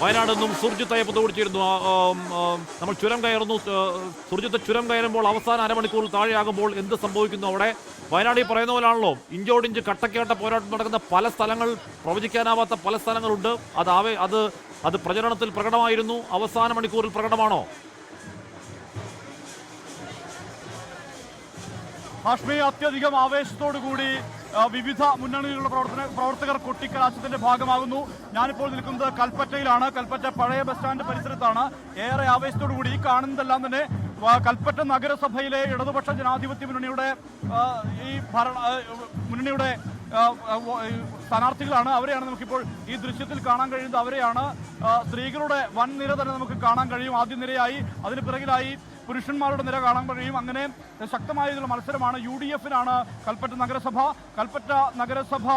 വയനാട് നിന്നും സുർജിത്ത് പുതുപിടിച്ചിരുന്നു നമ്മൾ ചുരം കയറുന്നു. സുർജിത്ത് ചുരം കയറുമ്പോൾ അവസാന അരമണിക്കൂർ താഴെയാകുമ്പോൾ എന്ത് സംഭവിക്കുന്നു അവിടെ? വയനാട് ഈ പറയുന്ന പോലാണല്ലോ. ഇഞ്ചോടിഞ്ച് കട്ടക്കേട്ട പോരാട്ടം നടക്കുന്ന പല സ്ഥലങ്ങൾ പ്രവചിക്കാനാവാത്ത പല സ്ഥലങ്ങളുണ്ട്. അത് ആവേ അത് അത് പ്രചരണത്തിൽ പ്രകടമായിരുന്നു. അവസാന മണിക്കൂറിൽ പ്രകടമാണോ? ഹാഷ്മി അത്യധികം ആവേശത്തോടു കൂടി വിവിധ മുന്നണികളുടെ പ്രവർത്തന പ്രവർത്തകർ കൊട്ടിക്കലാശത്തിന്റെ ഭാഗമാകുന്നു. ഞാനിപ്പോൾ നിൽക്കുന്നത് കൽപ്പറ്റയിലാണ്. കൽപ്പറ്റ പഴയ ബസ് സ്റ്റാൻഡ് പരിസരത്താണ്. ഏറെ ആവേശത്തോടുകൂടി ഈ കാണുന്നതെല്ലാം തന്നെ കൽപ്പറ്റ നഗരസഭയിലെ ഇടതുപക്ഷ ജനാധിപത്യ മുന്നണിയുടെ ഈ ഭരണ മുന്നണിയുടെ സ്ഥാനാർത്ഥികളാണ്. അവരെയാണ് നമുക്കിപ്പോൾ ഈ ദൃശ്യത്തിൽ കാണാൻ കഴിയുന്നത്. അവരെയാണ് സ്ത്രീകളുടെ വൻ നിര തന്നെ നമുക്ക് കാണാൻ കഴിയും. ആദ്യ നിരയായി അതിന് പിറകിലായി പുരുഷന്മാരുടെ നില കാണാൻ കഴിയും. അങ്ങനെ ശക്തമായ മത്സരമാണ് യു ഡി എഫിനാണ് കൽപ്പറ്റ നഗരസഭ. കൽപ്പറ്റ നഗരസഭ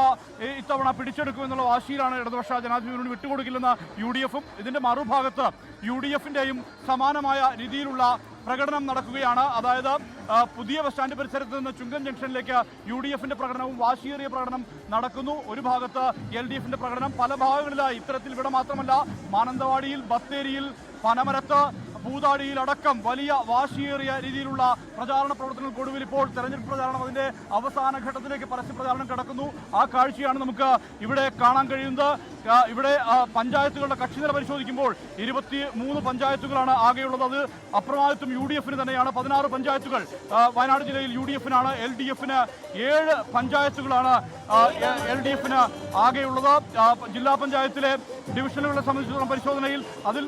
ഇത്തവണ പിടിച്ചെടുക്കുമെന്നുള്ള വാശിയിലാണ് ഇടതുപക്ഷ ജനാധിപത്യ വിട്ടുകൊടുക്കില്ലെന്ന് യു ഡി എഫും ഇതിന്റെ മറുഭാഗത്ത് യു ഡി എഫിന്റെയും സമാനമായ രീതിയിലുള്ള പ്രകടനം നടക്കുകയാണ്. അതായത് പുതിയ ബസ് സ്റ്റാൻഡ് പരിസരത്ത് നിന്ന് ചുങ്കൻ ജംഗ്ഷനിലേക്ക് യു ഡി എഫിന്റെ പ്രകടനവും വാശിയേറിയ പ്രകടനം നടക്കുന്നു. ഒരു ഭാഗത്ത് എൽ ഡി എഫിന്റെ പ്രകടനം പല ഭാഗങ്ങളിലായി. ഇത്തരത്തിൽ ഇവിടെ മാത്രമല്ല മാനന്തവാടിയിൽ ബത്തേരിയിൽ പനമരത്ത് പൂതാടിയിൽ അടക്കം വലിയ വാശിയേറിയ രീതിയിലുള്ള പ്രചാരണ പ്രവർത്തനങ്ങൾ ഒടുവിൽ ഇപ്പോൾ തെരഞ്ഞെടുപ്പ് പ്രചാരണം അതിന്റെ അവസാന ഘട്ടത്തിലേക്ക് പരസ്യ പ്രചാരണം കിടക്കുന്നു. ആ കാഴ്ചയാണ് നമുക്ക് ഇവിടെ കാണാൻ കഴിയുന്നത്. ഇവിടെ പഞ്ചായത്തുകളുടെ കക്ഷിനില പരിശോധിക്കുമ്പോൾ ഇരുപത്തി മൂന്ന് പഞ്ചായത്തുകളാണ് ആകെയുള്ളത്. അത് അപ്രമാദിത്വം യു ഡി എഫിന് തന്നെയാണ്. പതിനാറ് പഞ്ചായത്തുകൾ വയനാട് ജില്ലയിൽ യു ഡി എഫിനാണ്. എൽ ഡി എഫിന് ഏഴ് പഞ്ചായത്തുകളാണ് എൽ ഡി എഫിന് ആകെയുള്ളത്. ജില്ലാ പഞ്ചായത്തിലെ ഡിവിഷനുകളെ സംബന്ധിച്ചിടത്തോളം പരിശോധനയിൽ അതിൽ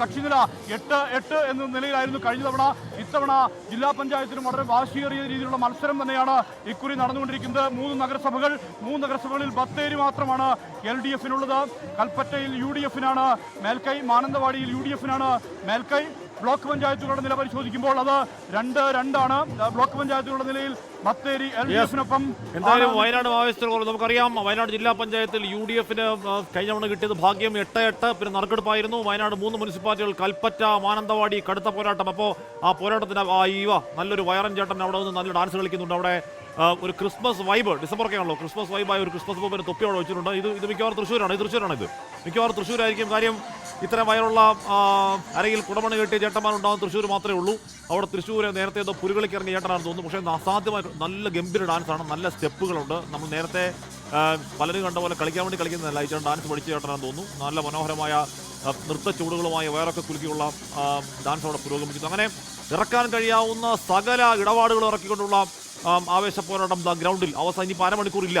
കക്ഷി നില എട്ട് എട്ട് എന്ന നിലയിലായിരുന്നു കഴിഞ്ഞ തവണ. ഇത്തവണ ജില്ലാ പഞ്ചായത്തിനും വളരെ വാശിയേറിയ രീതിയിലുള്ള മത്സരം തന്നെയാണ് ഇക്കുറി നടന്നുകൊണ്ടിരിക്കുന്നത്. മൂന്ന് നഗരസഭകൾ മൂന്ന് നഗരസഭകളിൽ ബത്തേരി മാത്രമാണ് എൽ ഡി എഫിനുള്ളത്. കൽപ്പറ്റയിൽ യു ഡി എഫിനാണ് മേൽക്കൈ മാനന്തവാടിയിൽ യു ഡി എഫിനാണ് മേൽക്കൈ. ബ്ലോക്ക് പഞ്ചായത്തുകളുടെ നില പരിശോധിക്കുമ്പോൾ അത് രണ്ട് രണ്ടാണ്. ബ്ലോക്ക് പഞ്ചായത്തുകളുടെ നിലയിൽ ബത്തേരി എൽ ഡി എഫിനൊപ്പം എന്തായാലും വയനാട് മാവേശത്തിൽ നമുക്കറിയാം. വയനാട് ജില്ലാ പഞ്ചായത്തിൽ യു ഡി എഫിന് കഴിഞ്ഞ തവണ കിട്ടിയത് ഭാഗ്യം എട്ട് എട്ട് പിന്നെ നറുക്കെടുപ്പായിരുന്നു. വയനാട് മൂന്ന് മുനിസിപ്പാലിറ്റികൾ കൽപ്പറ്റ മാനന്തവാടി കടുത്ത പോരാട്ടം. അപ്പോൾ ആ പോരാട്ടത്തിന് ആ ഈവ നല്ലൊരു വയറൻ ചേട്ടൻ അവിടെ നിന്ന് നല്ല ഡാൻസ് കളിക്കുന്നുണ്ട്. അവിടെ ഒരു ക്രിസ്മസ് വൈബ് ഡിസംബർ ഒക്കെ ആണല്ലോ ക്രിസ്മസ് വൈബായ ഒരു ക്രിസ്മസ് പൂപ്പിന് തൊപ്പി അവിടെ വെച്ചിട്ടുണ്ട്. ഇത് ഇത് മിക്കവാറും തൃശ്ശൂരാണ്. ഇത് തൃശ്ശൂരാണ് ഇത് മിക്കവാറും തൃശ്ശൂരായിരിക്കും. കാര്യം ഇത്തരം വയറുള്ള അരയിൽ കുടമണ് കെട്ടിയ ചേട്ടന്മാരുണ്ടാകും തൃശ്ശൂർ മാത്രമേ ഉള്ളൂ. അവിടെ തൃശ്ശൂർ നേരത്തെ ഏതോ പുരുകളിക്ക് ഇറങ്ങിയ ചേട്ടനാണെന്ന് തോന്നുന്നു. പക്ഷേ അസാധ്യമായി നല്ല ഗംഭീര ഡാൻസാണ്. നല്ല സ്റ്റെപ്പുകളുണ്ട്. നമ്മൾ നേരത്തെ പലരും കണ്ട പോലെ കളിക്കാൻ വേണ്ടി കളിക്കുന്നതല്ല. ഈ ചേട്ടൻ ഡാൻസ് പഠിച്ച ചേട്ടനാണെന്ന് തോന്നുന്നു. നല്ല മനോഹരമായ നൃത്ത ചൂടുകളുമായ വയറൊക്കെ കുലുക്കിയുള്ള ഡാൻസ് അവിടെ പുരോഗമിക്കുന്നു. അങ്ങനെ ഇറക്കാൻ കഴിയാവുന്ന സകല ഇടപാടുകൾ ഇറക്കിക്കൊണ്ടുള്ള ആവേശ പോരാട്ടം ഗ്രൗണ്ടിൽ. അവസാനം ഇനിയിപ്പോൾ അരമണിക്കൂർ ഇല്ല